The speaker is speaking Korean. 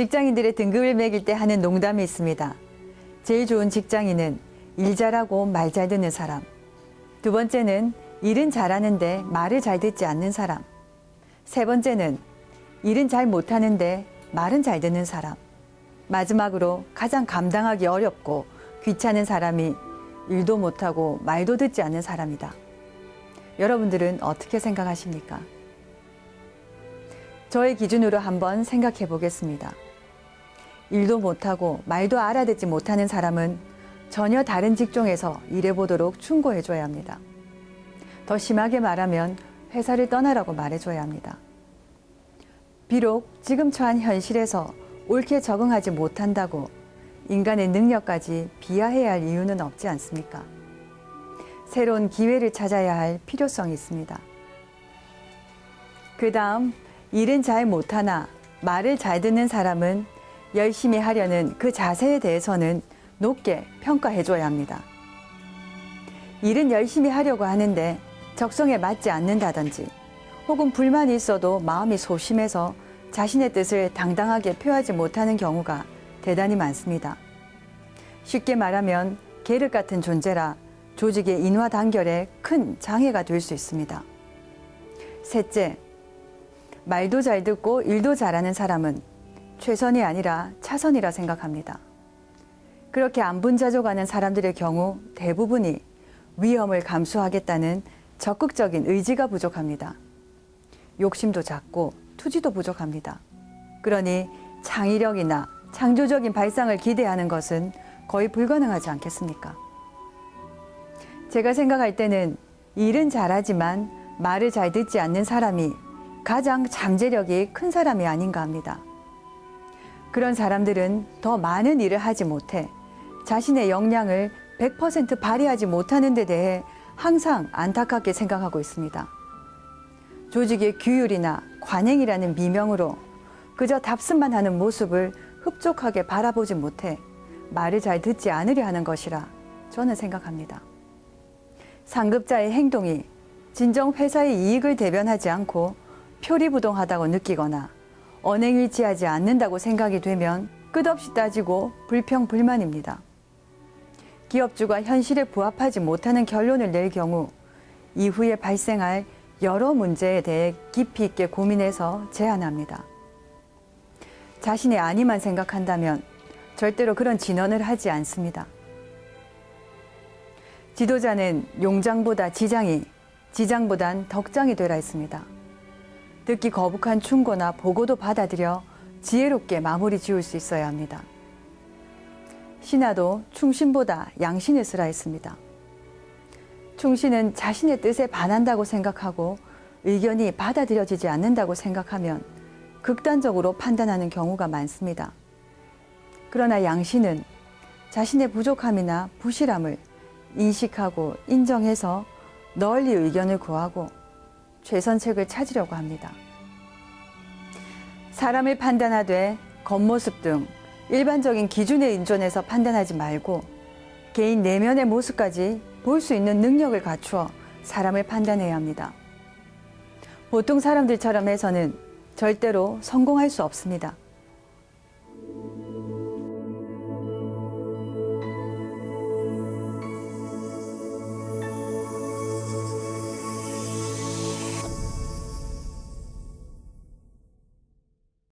직장인들의 등급을 매길 때 하는 농담이 있습니다. 제일 좋은 직장인은 일 잘하고 말 잘 듣는 사람. 두 번째는 일은 잘하는데 말을 잘 듣지 않는 사람. 세 번째는 일은 잘 못하는데 말은 잘 듣는 사람. 마지막으로 가장 감당하기 어렵고 귀찮은 사람이 일도 못하고 말도 듣지 않는 사람이다. 여러분들은 어떻게 생각하십니까? 저의 기준으로 한번 생각해 보겠습니다. 일도 못하고 말도 알아듣지 못하는 사람은 전혀 다른 직종에서 일해 보도록 충고해 줘야 합니다. 더 심하게 말하면 회사를 떠나라고 말해 줘야 합니다. 비록 지금 처한 현실에서 옳게 적응하지 못한다고 인간의 능력까지 비하해야 할 이유는 없지 않습니까? 새로운 기회를 찾아야 할 필요성이 있습니다. 그 다음, 일은 잘 못하나 말을 잘 듣는 사람은 열심히 하려는 그 자세에 대해서는 높게 평가해 줘야 합니다. 일은 열심히 하려고 하는데 적성에 맞지 않는다든지 혹은 불만이 있어도 마음이 소심해서 자신의 뜻을 당당하게 표하지 못하는 경우가 대단히 많습니다. 쉽게 말하면 계륵 같은 존재라 조직의 인화 단결에 큰 장애가 될 수 있습니다. 셋째, 말도 잘 듣고 일도 잘하는 사람은 최선이 아니라 차선이라 생각합니다. 그렇게 안분자족하는 사람들의 경우 대부분이 위험을 감수하겠다는 적극적인 의지가 부족합니다. 욕심도 작고 투지도 부족합니다. 그러니 창의력이나 창조적인 발상을 기대하는 것은 거의 불가능하지 않겠습니까? 제가 생각할 때는 일은 잘하지만 말을 잘 듣지 않는 사람이 가장 잠재력이 큰 사람이 아닌가 합니다. 그런 사람들은 더 많은 일을 하지 못해 자신의 역량을 100% 발휘하지 못하는 데 대해 항상 안타깝게 생각하고 있습니다. 조직의 규율이나 관행이라는 미명으로 그저 답습만 하는 모습을 흡족하게 바라보지 못해 말을 잘 듣지 않으려 하는 것이라 저는 생각합니다. 상급자의 행동이 진정 회사의 이익을 대변하지 않고 표리부동하다고 느끼거나 언행일치하지 않는다고 생각이 되면 끝없이 따지고 불평불만입니다. 기업주가 현실에 부합하지 못하는 결론을 낼 경우 이후에 발생할 여러 문제에 대해 깊이 있게 고민해서 제안합니다. 자신의 안위만 생각한다면 절대로 그런 진언을 하지 않습니다. 지도자는 용장보다 지장이, 지장보단 덕장이 되라 했습니다. 듣기 거북한 충고나 보고도 받아들여 지혜롭게 마무리 지을 수 있어야 합니다. 신하도 충신보다 양신을 쓰라 했습니다. 충신은 자신의 뜻에 반한다고 생각하고 의견이 받아들여지지 않는다고 생각하면 극단적으로 판단하는 경우가 많습니다. 그러나 양신은 자신의 부족함이나 부실함을 인식하고 인정해서 널리 의견을 구하고 최선책을 찾으려고 합니다. 사람을 판단하되 겉모습 등 일반적인 기준에 의존해서 판단하지 말고 개인 내면의 모습까지 볼 수 있는 능력을 갖추어 사람을 판단해야 합니다. 보통 사람들처럼 해서는 절대로 성공할 수 없습니다.